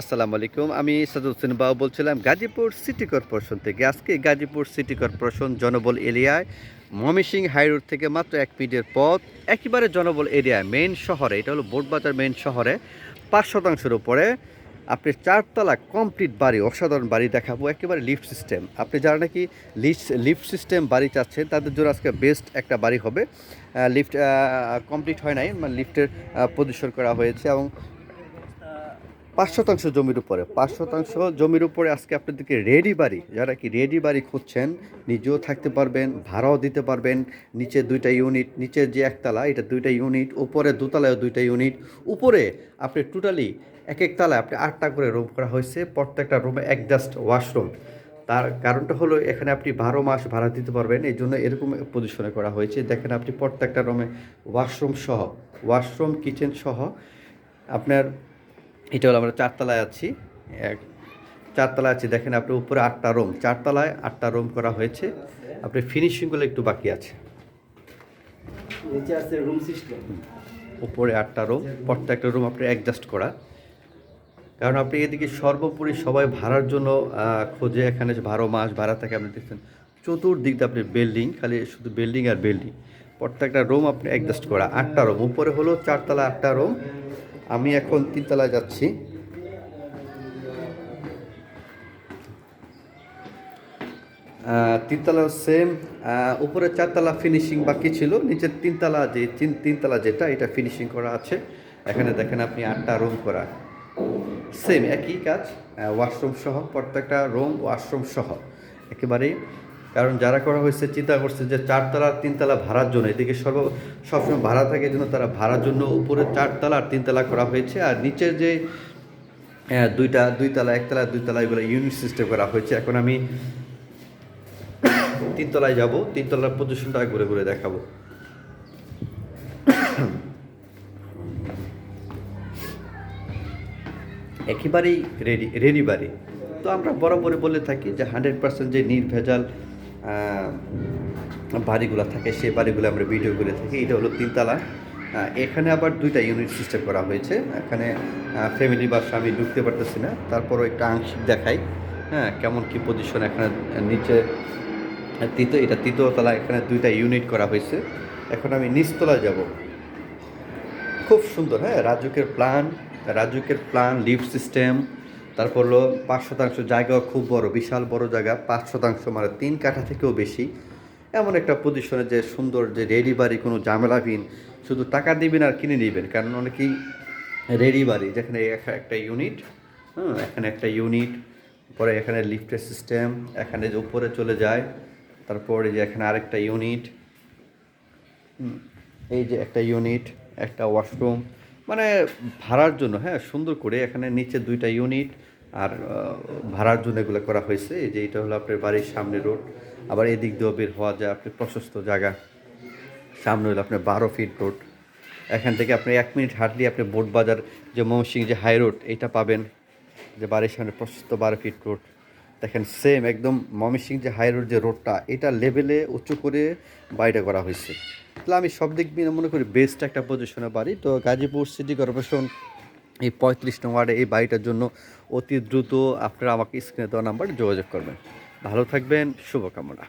আসসালামু আলাইকুম, আমি সাদুল হোসেন বাবু বলছিলাম গাজীপুর সিটি কর্পোরেশন থেকে। আজকে গাজীপুর সিটি কর্পোরেশন জনবল এরিয়ায় ময়মনসিংহ হাই রোড থেকে মাত্র এক মিনিটের পথ, একেবারে জনবল এরিয়ায় মেন শহরে, এটা হলো বোটবাজার মেন শহরে, পাঁচ শতাংশের উপরে। আপনি চারতলা কমপ্লিট বাড়ি, অসাধারণ বাড়ি দেখাবো, একেবারে লিফট সিস্টেম আপনি যারা নাকি লিফট লিফট সিস্টেম বাড়ি চাচ্ছেন, তাদের জন্য আজকে বেস্ট একটা বাড়ি হবে। লিফট কমপ্লিট হয় নাই মানে লিফটের পজিশন করা হয়েছে এবং পাঁচ শতাংশ জমির উপরে, পাঁচ শতাংশ জমির উপরে আজকে আপনাদেরকে রেডি বাড়ি, যারা কি রেডি বাড়ি খুঁজছেন, নিজেও থাকতে পারবেন, ভাড়াও দিতে পারবেন, নিচে দুইটা ইউনিট নিচে যে একতলা, এটা দুইটা ইউনিট উপরে দোতলায় দুইটা ইউনিট উপরে আপনি টোটালি এক এক তলায় আপনি আটটা করে রুম করা হয়েছে, প্রত্যেকটা রুমে একজাস্ট ওয়াশরুম তার কারণটা হলো এখানে আপনি বারো মাস ভাড়া দিতে পারবেন, এই জন্য এরকম পজিশনে করা হয়েছে। দেখেন আপনি প্রত্যেকটা রুমে ওয়াশরুম সহ ওয়াশরুম কিচেন সহ, আপনার এটা হলো আমরা চারতলায় আছি। এক চারতলায় আছি। দেখেন আপনি উপরে আটটা রুম। চারতলায় আটটা রুম করা হয়েছে। আপনি ফিনিশিংগুলো একটু বাকি আছে। রুম সিস্টেম উপরে আটটা রুম। প্রত্যেকটা রুম আপনি অ্যাডজাস্ট করা। কারণ আপনি এদিকে সর্বোপরি সবাই ভাড়ার জন্য খোঁজে। এখানে বারো মাস ভাড়া থাকে আপনি দেখছেন চতুর্দিক দিয়ে আপনি বিল্ডিং খালি শুধু বিল্ডিং আর বিল্ডিং প্রত্যেকটা রুম আপনি অ্যাডজাস্ট করা। আটটা রুম। উপরে হলো চারতলা আটটা রুম। আমি এখন তিনতলায় যাচ্ছি। তিনতলা সেম উপরে চারতলা ফিনিশিং বাকি ছিল, নিচের তিনতলা যে তিন, তিনতলা যেটা, এটা ফিনিশিং করা আছে। এখানে দেখেন আপনি আটটা রুম করা। সেম একই কাজ ওয়াশরুম সহ, প্রত্যেকটা রুম ওয়াশরুম সহ। একেবারেই কারণ যারা করা হয়েছে, চিন্তা করছে যে চারতলা আর তিনতলা ভাড়ার জন্য। এদিকে সর্ব, সবসময় ভাড়া থাকে জন্য তারা ভাড়ার জন্য উপরে চারতলা আর তিনতলা করা হয়েছে। আর নিচের যে দুইটা, দুইতলা, একতলা, দুইতলা এগুলো ইউনিট সিস্টেম করা হয়েছে। এখন আমি তিনতলায় যাব। তিনতলার পজিশনটা ঘুরে ঘুরে দেখাবো। একেবারেই রেডি রেডি বাড়ি। তো আমরা বরাবরই বলে থাকি যে হান্ড্রেড পার্সেন্ট যে নির্ভেজাল বাড়িগুলো থাকে সেই বাড়িগুলো আমরা ভিডিও করে থাকি। এটা হলো তিনতলা। এখানে আবার দুইটা ইউনিট সিস্টেম করা হয়েছে। এখানে ফ্যামিলি বা স্বামী ঢুকতে পারতেছি না। তারপরও একটা আংশিক দেখাই। হ্যাঁ কেমন কি পজিশন এখানে, নিচে তৃতীয় এটা তৃতীয় তলা। এখানে দুইটা ইউনিট করা হয়েছে। এখন আমি নিচতলায় যাব। খুব সুন্দর হ্যাঁ রাজুকের প্ল্যান রাজুকের প্ল্যান লিফট সিস্টেম তারপর হলো পাঁচ শতাংশ জায়গাও খুব বড়, বিশাল বড় জায়গা, পাঁচ শতাংশ মানে তিন কাঠা থেকেও বেশি। এমন একটা পজিশনে যে সুন্দর যে রেডি বাড়ি, কোনো ঝামেলাবিহীন, শুধু টাকা দিবেন আর কিনে নেবেন। কারণ অনেকেই রেডি বাড়ি, যেখানে একা- একটা ইউনিট হ্যাঁ এখানে একটা ইউনিট পরে এখানে লিফটের সিস্টেম এখানে যে উপরে চলে যায়, তারপরে যে এখানে আরেকটা ইউনিট এই যে একটা ইউনিট একটা ওয়াশরুম মানে ভাড়ার জন্য হ্যাঁ সুন্দর করে এখানে নিচে দুইটা ইউনিট আর ভাড়ার জন্য এগুলো করা হয়েছে। যে এটা হলো আপনার বাড়ির সামনে রোড আবার এদিক দিয়েও বের হওয়া যায়, আপনি প্রশস্ত জায়গা। সামনে হলো আপনার বারো ফিট রোড এখান থেকে আপনি এক মিনিট হাঁটলে আপনি বোট বাজার যে মৌসিং যে হাই রোড এইটা পাবেন। যে বাড়ির সামনে প্রশস্ত বারো ফিট রোড দেখেন সেম একদম ময়মনসিং যে হাই রোড যে রোডটা এটা লেভেলে উঁচু করে বাড়িটা করা হয়েছে। তাহলে আমি সব দিক দিয়ে মনে করি বেস্ট একটা পজিশনে বাড়ি। তো গাজীপুর সিটি কর্পোরেশন এই পঁয়ত্রিশ নং ওয়ার্ডে এই বাড়িটার জন্য অতি দ্রুত আপনারা আমাকে স্ক্রিনে দেওয়া নাম্বারে যোগাযোগ করবেন। ভালো থাকবেন, শুভকামনা।